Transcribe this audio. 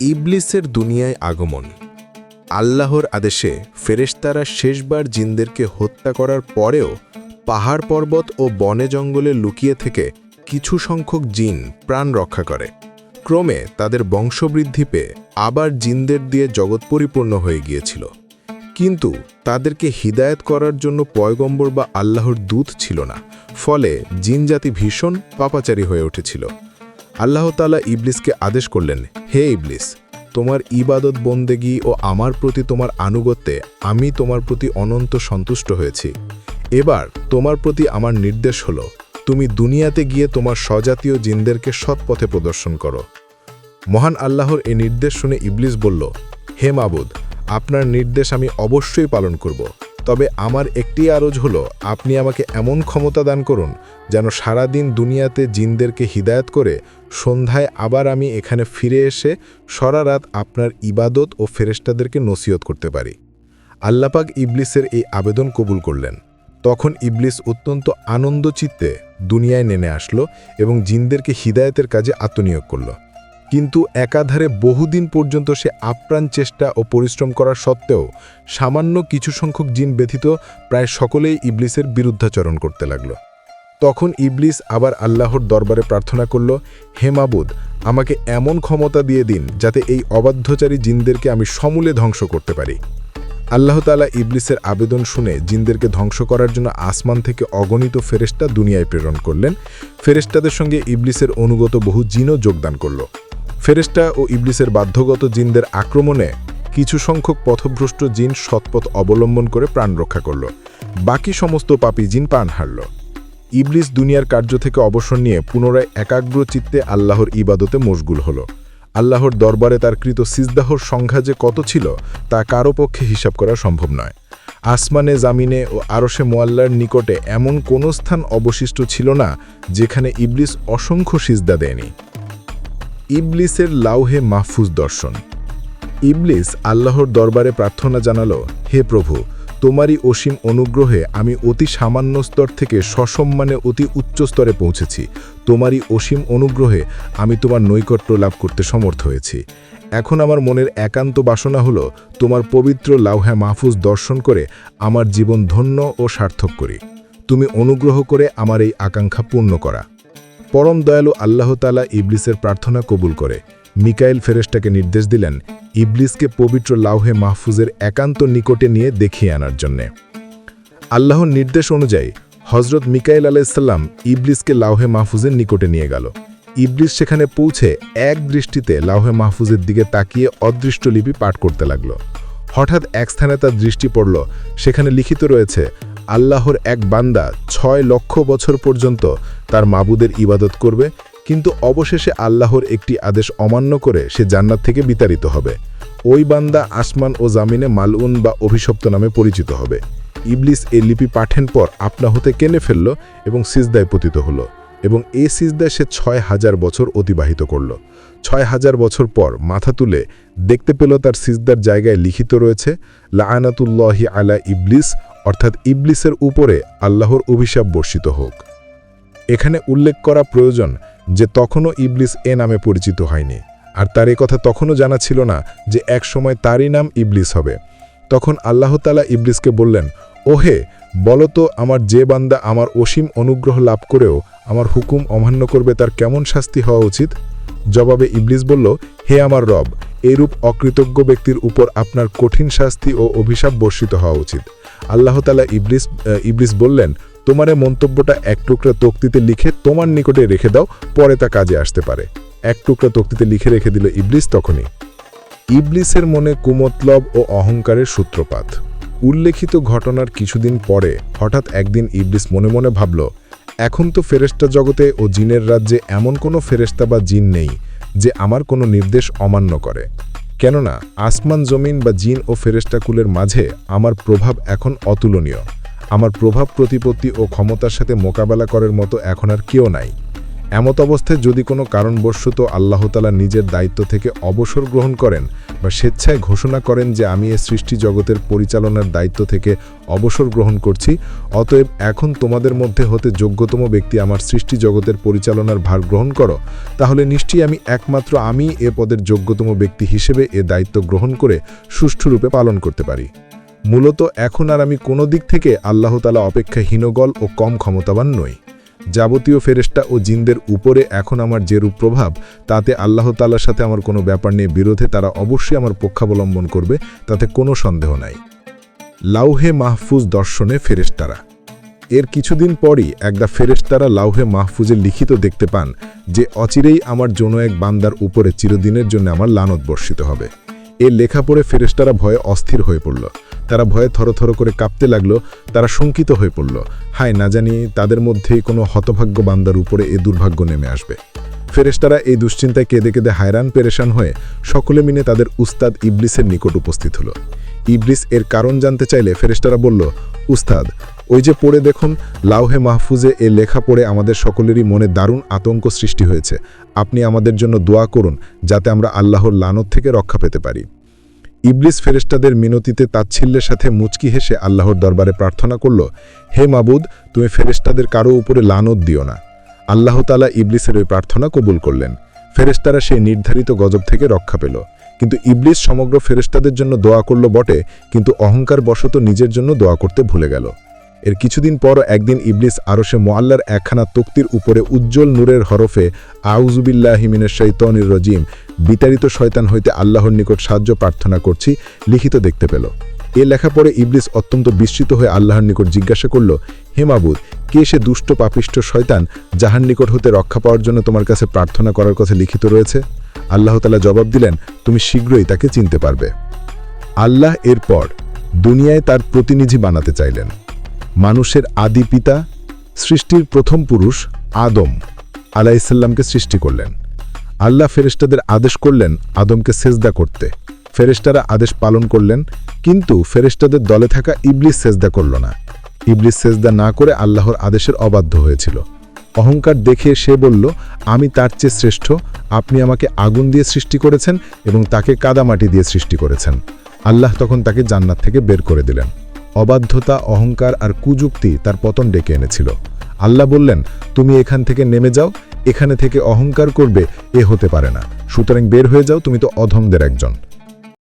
ইবলিসের দুনিয়ায় আগমন। আল্লাহর আদেশে ফেরেশতারা শেষবার জিনদেরকে হত্যা করার পরেও পাহাড় পর্বত ও বনে জঙ্গলে লুকিয়ে থেকে কিছু সংখ্যক জিন প্রাণ রক্ষা করে। ক্রমে তাদের বংশবৃদ্ধি পেয়ে আবার জিনদের দিয়ে জগৎ পরিপূর্ণ হয়ে গিয়েছিল। কিন্তু তাদেরকে হিদায়ত করার জন্য পয়গম্বর বা আল্লাহর দূত ছিল না। ফলে জিনজাতি ভীষণ পাপাচারী হয়ে উঠেছিল। আল্লাহ তালা ইবলিসকে আদেশ করলেন, হে ইবলিস, তোমার ইবাদত বন্দেগি ও আমার প্রতি তোমার আনুগত্যে আমি তোমার প্রতি অনন্ত সন্তুষ্ট হয়েছি। এবার তোমার প্রতি আমার নির্দেশ হলো, তুমি দুনিয়াতে গিয়ে তোমার স্বজাতীয় জিনদেরকে সৎ পথে প্রদর্শন করো। মহান আল্লাহর এই নির্দেশ শুনে ইবলিস বলল, হে মাবুদ, আপনার নির্দেশ আমি অবশ্যই পালন করব। তবে আমার একটি আরজ হলো, আপনি আমাকে এমন ক্ষমতা দান করুন, যেন সারাদিন দুনিয়াতে জিনদেরকে হিদায়ত করে সন্ধ্যায় আবার আমি এখানে ফিরে এসে সারা রাত আপনার ইবাদত ও ফেরেশতাদেরকে নসিহত করতে পারি। আল্লাপাক ইবলিসের এই আবেদন কবুল করলেন। তখন ইবলিস অত্যন্ত আনন্দচিত্তে দুনিয়ায় নেমে আসলো এবং জিনদেরকে হিদায়তের কাজে আত্মনিয়োগ করল। কিন্তু একাধারে বহুদিন পর্যন্ত সে আপ্রাণ চেষ্টা ও পরিশ্রম করার সত্ত্বেও সামান্য কিছু সংখ্যক জিন ব্যথিত প্রায় সকলেই ইবলিসের বিরুদ্ধাচরণ করতে লাগল। তখন ইবলিস আবার আল্লাহর দরবারে প্রার্থনা করল, হে মাবুদ, আমাকে এমন ক্ষমতা দিয়ে দিন যাতে এই অবাধ্যচারী জিনদেরকে আমি সমূলে ধ্বংস করতে পারি। আল্লাহ তালা ইবলিসের আবেদন শুনে জিনদেরকে ধ্বংস করার জন্য আসমান থেকে অগণিত ফেরেস্তা দুনিয়ায় প্রেরণ করলেন। ফেরেস্তাদের সঙ্গে ইবলিসের অনুগত বহু জিনও যোগদান করল। ফেরেস্তা ও ইবলিসের বাধ্যগত জিনদের আক্রমণে কিছু সংখ্যক পথভ্রষ্ট জিন সৎপথ অবলম্বন করে প্রাণ রক্ষা করল। বাকি সমস্ত পাপি জিন প্রাণ হারল। ইবলিস দুনিয়ার কার্য থেকে অবসর নিয়ে পুনরায় একাগ্র চিত্তে আল্লাহর ইবাদতে মশগুল হল। আল্লাহর দরবারে তার কৃত সিজদাহর সংখ্যা যে কত ছিল, তা কারও পক্ষে হিসাব করা সম্ভব নয়। আসমানে, জামিনে ও আরশে মোয়াল্লার নিকটে এমন কোনো স্থান অবশিষ্ট ছিল না, যেখানে ইবলিস অসংখ্য সিজদা দেয়নি। ইবলিসের লাউহে মাহফুজ দর্শন। ইবলিস আল্লাহর দরবারে প্রার্থনা জানালো, হে প্রভু, তোমারই অসীম অনুগ্রহে আমি অতি সামান্য স্তর থেকে সসম্মানে অতি উচ্চ স্তরে পৌঁছেছি। তোমারই অসীম অনুগ্রহে আমি তোমার নৈকট্য লাভ করতে সমর্থ হয়েছি। এখন আমার মনের একান্ত বাসনা হলো, তোমার পবিত্র লাউহা মাহফুজ দর্শন করে আমার জীবন ধন্য ও সার্থক করি। তুমি অনুগ্রহ করে আমার এই আকাঙ্ক্ষা পূর্ণ করা। পরম দয়ালু আল্লাহ তালা ইবলিসের প্রার্থনা কবুল করে। মিকাইল ফেরেশটাকে নির্দেশ দিলেন, ইবলিসকে পবিত্র লাউহে মাহফুজের একান্ত নিকটে নিয়ে দেখিয়ে আনার জন্যে। আল্লাহর নির্দেশ অনুযায়ী হজরত মিকাইল আলাইসাল্লাম ইবলিসকে লাউহে মাহফুজের নিকটে নিয়ে গেল। ইবলিস সেখানে পৌঁছে এক দৃষ্টিতে লাউহে মাহফুজের দিকে তাকিয়ে অদৃষ্ট লিপি পাঠ করতে লাগল। হঠাৎ এক স্থানে তার দৃষ্টি পড়ল, সেখানে লিখিত রয়েছে আল্লাহর এক বান্দা ছয় লক্ষ বছর পর্যন্ত তার মাবুদের ইবাদত করবে, কিন্তু অবশেষে আল্লাহর একটি আদেশ অমান্য করে সে জান্নাত থেকে বিতাড়িত হবে। ওই বান্দা আসমান ও জামিনে মালউন বা অভিশপ্ত নামে পরিচিত হবে। ইবলিস এই লিপি পাঠেন পর আপনা হতে কেনে ফেলল এবং সিজদায় পতিত হলো এবং এ সিজদায় সে ছয় হাজার বছর অতিবাহিত করল। ছয় হাজার বছর পর মাথা তুলে দেখতে পেল তার সিজদার জায়গায় লিখিত রয়েছে লাআনাতুল্লাহি আলা ইবলিস অর্থাৎ ইবলিসের উপরে আল্লাহর অভিশাপ বর্ষিত হোক। এখানে উল্লেখ করা প্রয়োজন যে তখনও ইবলিস এ নামে পরিচিত হয়নি। আর তার এ কথা তখনও জানা ছিল না যে এক সময় তারই নাম ইবলিস হবে। তখন আল্লাহ তালা ইবলিসকে বললেন, ওহে বলতো আমার যে বান্দা আমার অসীম অনুগ্রহ লাভ করেও আমার হুকুম অমান্য করবে তার কেমন শাস্তি হওয়া উচিত? জবাবে ইবলিস বলল, হে আমার রব এরূপ অকৃতজ্ঞ ব্যক্তির উপর আপনার কঠিন শাস্তি ও অভিশাপ বর্ষিত হওয়া উচিত। আল্লাহ তালা ইবলিস ইবলিস বললেন, তোমার মন্তব্যটা এক টুকরা তক্তিতে লিখে তোমার নিকটে রেখে দাও, পরে তা কাজে আসতে পারে। এক টুকরা তক্তিতে লিখে রেখে দিল ইবলিস তখনই। ইবলিসের মনে কুমতলব ও অহংকারের সূত্রপাত। উল্লেখিত ঘটনার কিছুদিন পরে হঠাৎ একদিন ইবলিস মনে মনে ভাবল, এখন তো ফেরেস্তা জগতে ও জিনের রাজ্যে এমন কোনো ফেরেস্তা বা জিন নেই। যে আমার কোনো নির্দেশ অমান্য করে। কেননা, আসমান জমিন বা জিন ও ফেরেস্টাকুলের মাঝে আমার প্রভাব এখন অতুলনীয়। আমার প্রভাব প্রতিপত্তি ও ক্ষমতার সাথে মোকাবেলা করার মতো এখন আর কেউ নাই। এমত অবস্থায় যদি কোনো কারণবশত আল্লাহতালা নিজের দায়িত্ব থেকে অবসর গ্রহণ করেন বা স্বেচ্ছায় ঘোষণা করেন যে আমি এ সৃষ্টি জগতের পরিচালনার দায়িত্ব থেকে অবসর গ্রহণ করছি, অতএব এখন তোমাদের মধ্যে হতে যোগ্যতম ব্যক্তি আমার সৃষ্টি জগতের পরিচালনার ভার গ্রহণ করো, তাহলে নিশ্চয়ই আমি একমাত্র আমি এ পদের যোগ্যতম ব্যক্তি হিসেবে এ দায়িত্ব গ্রহণ করে সুষ্ঠুরূপে পালন করতে পারি। মূলত এখন আর আমি কোনো দিক থেকে আল্লাহতালা অপেক্ষা হীনগল ও কম ক্ষমতাবান নই। যাবতীয় ফেরেস্টা ও জিনদের উপরে এখন আমার যেরূপ প্রভাব, তাতে আল্লাহ তাল্লার সাথে আমার কোনো ব্যাপার নিয়ে বিরোধে তারা অবশ্যই আমার পক্ষাবলম্বন করবে, তাতে কোনো সন্দেহ নাই। লাউহে মাহফুজ দর্শনে ফেরেশতারা। এর কিছুদিন পরই একদা ফেরেশতারা লাউহে মাহফুজে লিখিত দেখতে পান যে অচিরেই আমার জন্য এক বান্দার উপরে চিরদিনের জন্য আমার লানত বর্ষিত হবে। এ লেখা পড়ে ফেরেশতারা ভয়ে অস্থির হয়ে পড়ল। তারা ভয়ে থরথর করে কাঁপতে লাগল, তারা শঙ্কিত হয়ে পড়ল। হায় না জানি তাদের মধ্যেই কোনো হতভাগ্য বান্দার উপরে এ দুর্ভাগ্য নেমে আসবে। ফেরেশতারা এই দুশ্চিন্তায় কেঁদে কেঁদে হায়রান, পেরেশান হয়ে সকলে মিলে তাদের উস্তাদ ইবলিসের নিকট উপস্থিত হলো। ইবলিস এর কারণ জানতে চাইলে ফেরেশতারা বলল, উস্তাদ, ওই যে পড়ে দেখুন, লাউহে মাহফুজে এ লেখা পড়ে আমাদের সকলেরই মনে দারুণ আতঙ্ক সৃষ্টি হয়েছে। আপনি আমাদের জন্য দোয়া করুন, যাতে আমরা আল্লাহর লানত থেকে রক্ষা পেতে পারি। ইবলিস ফেরেশতাদের মিনতিতে তাচ্ছিল্যের সাথে মুচকি হেসে আল্লাহর দরবারে প্রার্থনা করল, হে মাবুদ, তুমি ফেরেশতাদের কারও উপরে লানত দিও না। আল্লাহ তালা ইবলিসের ওই প্রার্থনা কবুল করলেন। ফেরেস্তারা সেই নির্ধারিত গজব থেকে রক্ষা পেল। কিন্তু ইবলিস সমগ্র ফেরেস্তাদের জন্য দোয়া করল বটে, কিন্তু অহংকার বশত নিজের জন্য দোয়া করতে ভুলে গেল। এর কিছুদিন পর একদিন ইবলিস আরশে মোয়াল্লার একখানা তক্তির উপরে উজ্জ্বল নূরের হরফে আউজুবিল্লাহিমিনের শৈতনির রজিম, বিতাড়িত শয়তান হইতে আল্লাহর নিকট সাহায্য প্রার্থনা করছি, লিখিত দেখতে পেল। এ লেখা পরে ইবলিস অত্যন্ত বিস্মিত হয়ে আল্লাহর নিকট জিজ্ঞাসা করল, হে মাবুদ, কে সে দুষ্ট পাপিষ্ট শয়তান যাহার নিকট হতে রক্ষা পাওয়ার জন্য তোমার কাছে প্রার্থনা করার কথা লিখিত রয়েছে? আল্লাহ তালা জবাব দিলেন, তুমি শীঘ্রই তাকে চিনতে পারবে। আল্লাহ এরপর দুনিয়ায় তার প্রতিনিধি বানাতে চাইলেন। মানুষের আদি পিতা, সৃষ্টির প্রথম পুরুষ আদম আলাইসাল্লামকে সৃষ্টি করলেন। আল্লাহ ফেরেশতাদের আদেশ করলেন আদমকে সেজদা করতে। ফেরেশতারা আদেশ পালন করলেন, কিন্তু ফেরেশতাদের দলে থাকা ইবলিস সেজদা করল না। ইবলিস সেজদা না করে আল্লাহর আদেশের অবাধ্য হয়েছিল। অহংকার দেখে সে বলল, আমি তার চেয়ে শ্রেষ্ঠ। আপনি আমাকে আগুন দিয়ে সৃষ্টি করেছেন এবং তাকে কাদামাটি দিয়ে সৃষ্টি করেছেন। আল্লাহ তখন তাকে জান্নাত থেকে বের করে দিলেন। অবাধ্যতা, অহংকার আর কুযুক্তি তার পতন ডেকে এনেছিল। আল্লাহ বললেন, তুমি এখান থেকে নেমে যাও, এখানে থেকে অহংকার করবে, এ হতে পারে না। সুতরাং বের হয়ে যাও, তুমি তো অধমদের একজন।